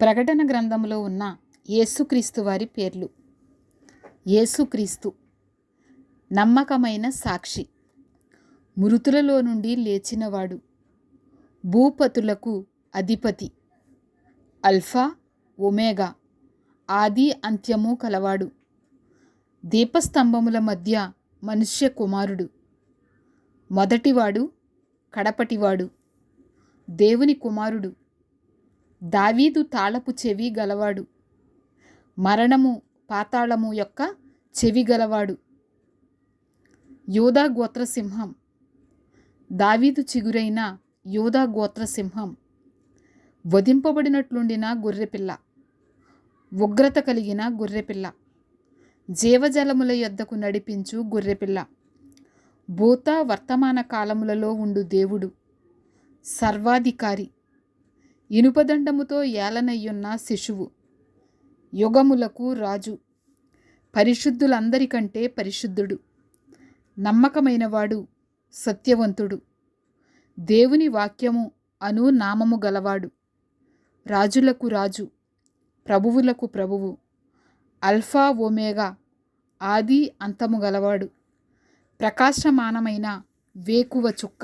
ప్రకటన గ్రంథంలో ఉన్న యేసుక్రీస్తు వారి పేర్లు. యేసుక్రీస్తు నమ్మకమైన సాక్షి మృతులలో నుండి లేచినవాడు భూపతులకు అధిపతి అల్ఫా ఒమేగా ఆది అంత్యము కలవాడు దీపస్తంభముల మధ్య మనుష్య కుమారుడు మొదటివాడు కడపటివాడు దేవుని కుమారుడు దావీదు తాళపు చెవి గలవాడు. మరణము పాతాళము యొక్క చెవి గలవాడు. యోధా గోత్రసింహం దావీదు చిగురైన యోధా గోత్రసింహం వధింపబడినట్లుండిన గొర్రెపిల్ల. ఉగ్రత కలిగిన గొర్రెపిల్ల. జీవజలముల యొద్దకు నడిపించు గొర్రెపిల్ల. భూత వర్తమాన కాలములలో ఉండు దేవుడు. సర్వాధికారి. ఇనుపదండముతో ఏలనయ్యున్న శిశువు యుగములకు రాజు పరిశుద్ధులందరికంటే పరిశుద్ధుడు నమ్మకమైనవాడు సత్యవంతుడు. దేవుని వాక్యము అను నామము గలవాడు రాజులకు రాజు ప్రభువులకు ప్రభువు అల్ఫా ఓమేగా ఆది అంతము గలవాడు ప్రకాశమానమైన వేకువ చుక్క.